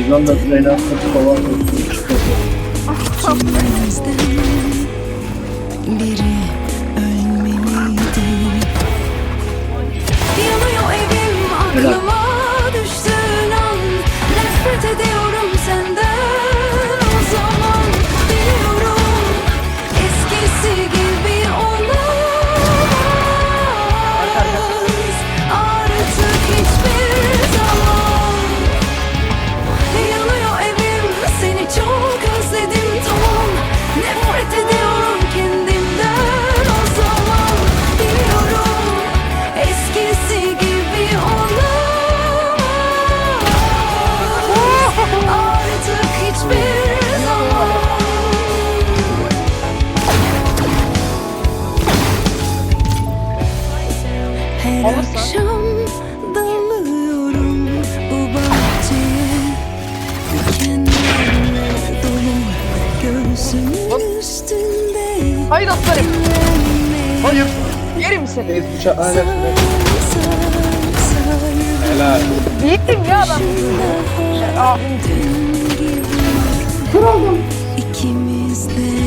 Liganda Reynas'taki kovan kokusu çıkıyor. Biri ölmeliydi Yanıyor evim aklım Her Olursa. akşam dalıyorum bu bahçeye Dikenlerle dolu gözümün üstünde Hayır aslanım. Hayır. Yerim seni. Reis bıçağı aynen. Helal. Yerim ya ben. Ah. Kırıldım. İkimiz de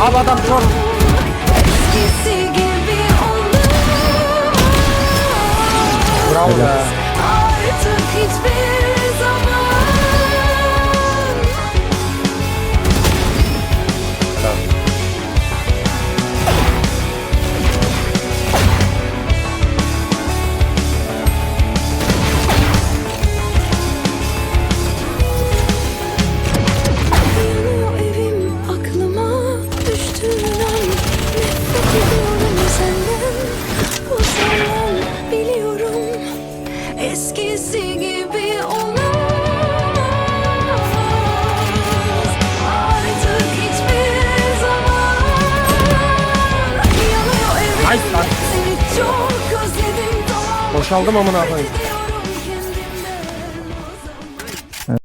Abi adam troll. Bravo be. Boşaldım amına koyayım.